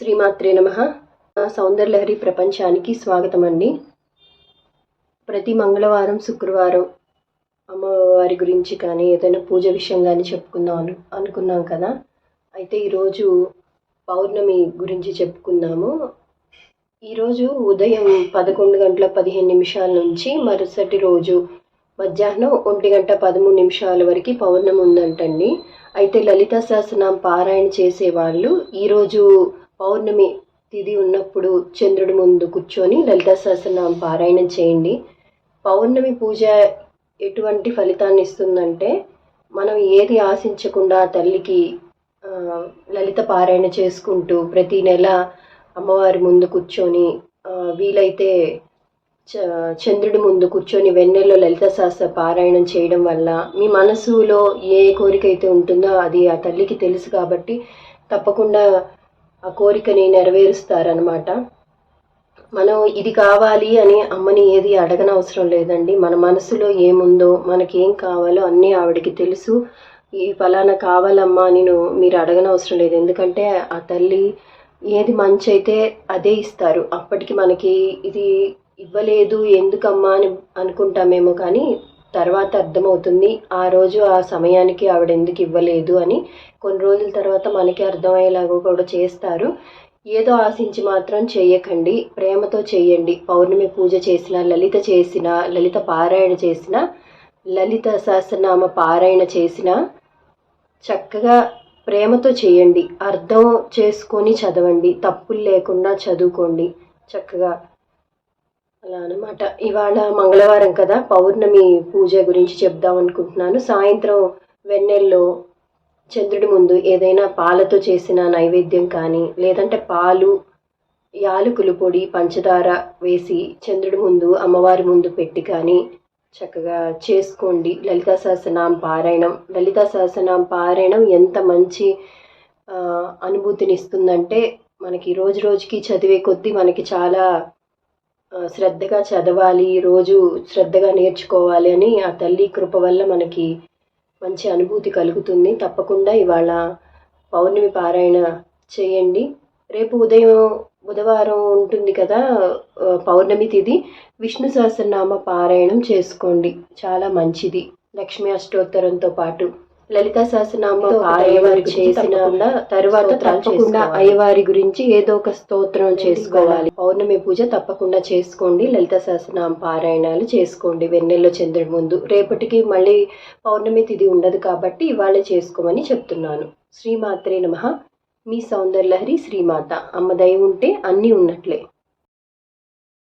శ్రీమాత్రే నమ. సౌందర్యలహరి ప్రపంచానికి స్వాగతం అండి ప్రతి మంగళవారం శుక్రవారం అమ్మవారి గురించి కానీ ఏదైనా పూజ విషయం కానీ చెప్పుకుందాం అను అనుకున్నాం కదా. అయితే ఈరోజు పౌర్ణమి గురించి చెప్పుకుందాము. ఈరోజు ఉదయం పదకొండు గంటల పదిహేను నిమిషాల నుంచి మరుసటి రోజు మధ్యాహ్నం ఒంటి గంట పదమూడు నిమిషాల వరకు పౌర్ణమి ఉందంటండి. అయితే లలిత సహస్రనామ పారాయణ చేసేవాళ్ళు ఈరోజు పౌర్ణమి తిది ఉన్నప్పుడు చంద్రుడి ముందు కూర్చొని లలిత సహస్రనామ పారాయణం చేయండి. పౌర్ణమి పూజ ఎటువంటి ఫలితాన్ని ఇస్తుందంటే మనం ఏది ఆశించకుండా తల్లికి లలిత పారాయణ చేసుకుంటూ ప్రతి నెల అమ్మవారి ముందు కూర్చొని వీలైతే చ చంద్రుడి ముందు కూర్చొని వెన్నెల్లో లలిత శాస్త్ర పారాయణం చేయడం వల్ల మీ మనసులో ఏ కోరిక అయితే ఉంటుందో అది ఆ తల్లికి తెలుసు కాబట్టి తప్పకుండా ఆ కోరికని నెరవేరుస్తారనమాట మనం ఇది కావాలి అని అమ్మని ఏది అడగనవసరం లేదండి. మన మనసులో ఏముందో మనకేం కావాలో అన్నీ ఆవిడకి తెలుసు. ఈ ఫలానా కావాలమ్మా నేను మీరు అడగనవసరం లేదు. ఎందుకంటే ఆ తల్లి ఏది మంచి అయితే అదే ఇస్తారు. అప్పటికి మనకి ఇది ఇవ్వలేదు ఎందుకమ్మా అని అనుకుంటామేమో కానీ తర్వాత అర్థమవుతుంది ఆ రోజు ఆ సమయానికి ఆవిడ ఎందుకు ఇవ్వలేదు అని. కొన్ని రోజుల తర్వాత మనకి అర్థమయ్యేలాగా కూడా చేస్తారు. ఏదో ఆశించి మాత్రం చేయకండి ప్రేమతో చేయండి పౌర్ణమి పూజ చేసిన లలిత చేసిన లలిత పారాయణ చేసిన లలిత సహస్రనామ పారాయణ చేసిన చక్కగా ప్రేమతో చేయండి అర్థం చేసుకొని చదవండి తప్పులు లేకుండా చదువుకోండి. చక్కగా అలా అనమాట ఇవాళ మంగళవారం కదా పౌర్ణమి పూజ గురించి చెప్దాం అనుకుంటున్నాను. సాయంత్రం వెన్నెల్లో చంద్రుడి ముందు ఏదైనా పాలతో చేసిన నైవేద్యం కానీ లేదంటే పాలు యాలకుల పొడి పంచదార వేసి చంద్రుడి ముందు అమ్మవారి ముందు పెట్టి కానీ చక్కగా చేసుకోండి. లలితా సహస్రనామ పారాయణం. లలితా సహస్రనామ పారాయణం ఎంత మంచి అనుభూతినిస్తుందంటే అనుభూతిని ఇస్తుందంటే మనకి రోజు రోజుకి చదివే కొద్దీ మనకి చాలా శ్రద్ధగా చదవాలి రోజు శ్రద్ధగా నేర్చుకోవాలి అని ఆ తల్లి కృప వల్ల మనకి మంచి అనుభూతి కలుగుతుంది. తప్పకుండా ఇవాళ పౌర్ణమి పారాయణ చేయండి. రేపు ఉదయం బుధవారం ఉంటుంది కదా పౌర్ణమి తిది. విష్ణు సహస్రనామ పారాయణం చేసుకోండి. చాలా మంచిది. లక్ష్మీ అష్టోత్తరంతో పాటు. లలిత సహస్రనామ అయ్యవారి చేసిన తర్వాత తప్పకుండా అయ్యవారి గురించి ఏదో ఒక స్తోత్రం చేసుకోవాలి. పౌర్ణమి పూజ తప్పకుండా చేసుకోండి. లలిత సహస్రనామ పారాయణాలు చేసుకోండి. వెన్నెల్లో చంద్రుడి ముందు. రేపటికి మళ్ళీ పౌర్ణమి తిథి ఉండదు కాబట్టి ఇవాళ చేసుకోమని చెప్తున్నాను. శ్రీమాత్రే నమ. మీ సౌందర్యలహరి శ్రీమాత. అమ్మ దయ ఉంటే అన్నీ ఉన్నట్లే.